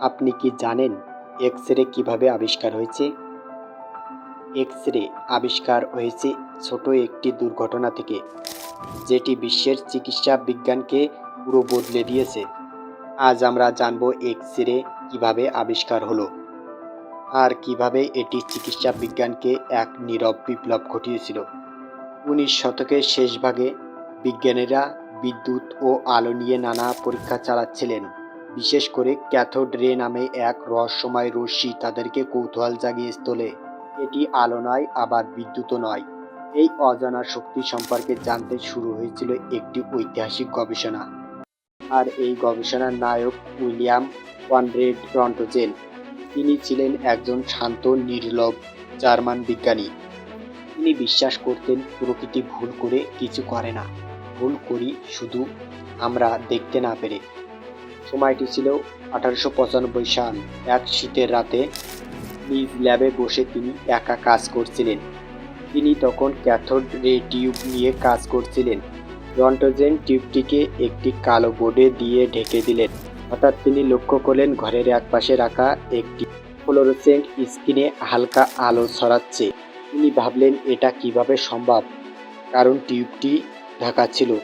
আপনি কি জানেন এক্স রে কীভাবে আবিষ্কার হয়েছে? এক্স রে আবিষ্কার হয়েছে ছোট একটি দুর্ঘটনা থেকে, যেটি বিশ্বের চিকিৎসা বিজ্ঞানকে পুরো বদলে দিয়েছে। আজ আমরা জানব এক্স রে কীভাবে আবিষ্কার হলো আর কীভাবে এটি চিকিৎসা বিজ্ঞানকে এক নীরব বিপ্লব ঘটিয়েছিল। উনিশ শতকের শেষ ভাগে বিজ্ঞানীরা বিদ্যুৎ ও আলো নিয়ে নানা পরীক্ষা চালাচ্ছিলেন। বিশেষ করে ক্যাথোড রে নামে এক রহস্যময় রশ্মি তাদেরকে কৌতূহল জাগিয়ে তোলে। এটি আলো নয়, আবার বিদ্যুৎও নয়। এই অজানা শক্তি সম্পর্কে জানতে শুরু হয়েছিল একটি ঐতিহাসিক গবেষণা। আর এই গবেষণার নায়ক উইলিয়াম ওয়ানরেড রন্টোজেন, তিনি ছিলেন একজন শান্ত নির্লভ জার্মান বিজ্ঞানী। তিনি বিশ্বাস করতেন, প্রকৃতি ভুল করে কিছু করে না। ভুল করি শুধু আমরা দেখতে না পেরে। সময়টি ছিল আঠারোশো পঁচানব্বই সাল। এক শীতের রাতে নিজ ল্যাবে বসে তিনি একা কাজ করছিলেন। তিনি তখন ক্যাথোড রে টিউব নিয়ে কাজ করছিলেন। রন্টোজেন টিউবটিকে একটি কালো বোর্ডে দিয়ে ঢেকে দিলেন। হঠাৎ তিনি লক্ষ্য করলেন ঘরের একপাশে রাখা একটি ফ্লোরোসেন্ট স্ক্রিনে হালকা আলো ছড়াচ্ছে। তিনি ভাবলেন, এটা কীভাবে সম্ভব? কারণ টিউবটি ঢাকা ছিল।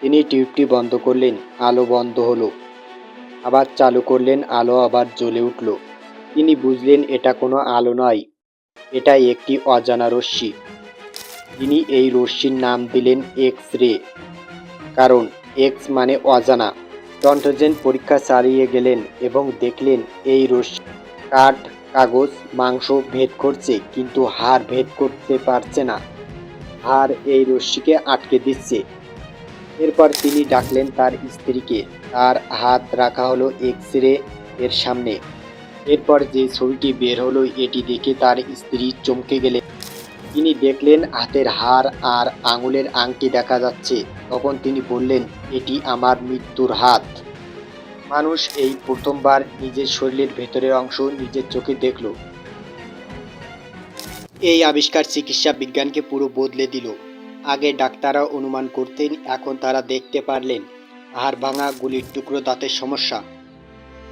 তিনি টিউবটি বন্ধ করলেন। আলো বন্ধ হলো। আবার চালু করলেন, আলো আবার জ্বলে উঠল। তিনি বুঝলেন, এটা কোনো আলো নয় এটা একটি অজানা রশ্মি। তিনি এই রশ্মির নাম দিলেন এক্স রে কারণ, এক্স মানে অজানা। রন্টোজেন পরীক্ষা চালিয়ে গেলেন এবং দেখলেন, এই রশ্মি কাঠ, কাগজ, মাংস ভেদ করছে, কিন্তু হাড় ভেদ করতে পারছে না। হাড় এই রশ্মিকে আটকে দিচ্ছে। এরপর তিনি ডাকলেন তার স্ত্রীকে। তার হাত রাখা হলো এক্স রে এর সামনে। এরপর যে ছবিটি বের হলো, এটি দেখে তার স্ত্রী চমকে গেলেন। তিনি দেখলেন হাতের হাড় আর আঙুলের আংটি দেখা যাচ্ছে। তখন তিনি বললেন, এটি আমার মৃত্যুর হাত। মানুষ এই প্রথমবার নিজের শরীরের ভেতরের অংশ নিজের চোখে দেখল। এই আবিষ্কার চিকিৎসা বিজ্ঞানকে পুরো বদলে দিল। আগে ডাক্তাররা অনুমান করতেন, এখন তারা দেখতে পারলেন, হাড় ভাঙা গুলির টুকরো দাঁতের সমস্যা।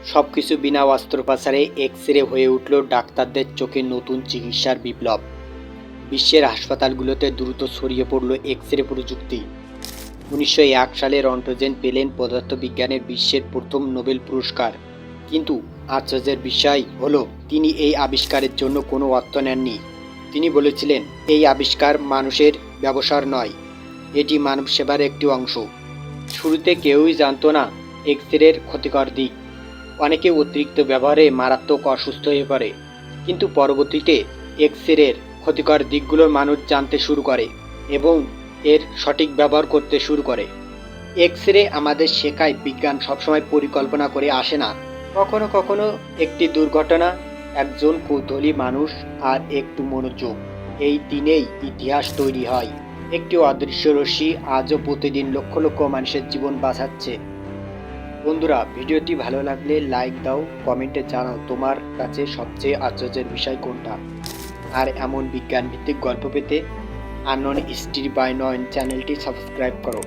সব কিছু বিনা অস্ত্রোপচারে এক্স রে হয়ে উঠল ডাক্তারদের চোখে নতুন চিকিৎসার বিপ্লব। বিশ্বের হাসপাতালগুলোতে দ্রুত ছড়িয়ে পড়ল এক্স রে প্রযুক্তি। উনিশশো এক সালে রন্টোজেন পেলেন পদার্থবিজ্ঞানের বিশ্বের প্রথম নোবেল পুরস্কার। কিন্তু আশ্চর্যের বিষয় হলো, তিনি এই আবিষ্কারের জন্য কোনো অর্থ নেননি। তিনি বলেছিলেন, এই আবিষ্কার মানুষের ব্যবসার নয়, এটি মানব সেবার একটি অংশ। শুরুতে কেউই জানতো না এক্স রের ক্ষতিকর দিক। অনেকে অতিরিক্ত ব্যবহারে মারাত্মক অসুস্থ হয়ে পড়ে। কিন্তু পরবর্তীতে এক্স রের ক্ষতিকর দিকগুলো মানুষ জানতে শুরু করে এবং এর সঠিক ব্যবহার করতে শুরু করে। এক্স রে আমাদের শেখায় বিজ্ঞান সবসময় পরিকল্পনা করে আসে না। কখনো কখনো একটি দুর্ঘটনা একজন কৌতূহলী মানুষ আর একটু মনোযোগ। এই দিনেই ইতিহাস তৈরি হয়। একটি অদৃশ্য রশ্মি আজও প্রতিদিন লক্ষ লক্ষ মানুষের জীবন বাঁচাচ্ছে। বন্ধুরা, ভিডিওটি ভালো লাগলে লাইক দাও, কমেন্টে জানাও তোমার কাছে সবচেয়ে আশ্চর্যের বিষয় কোনটা। আর এমন বিজ্ঞান ভিত্তিক গল্প পেতে আনন স্টির বাই নয়ন চ্যানেলটি সাবস্ক্রাইব করো।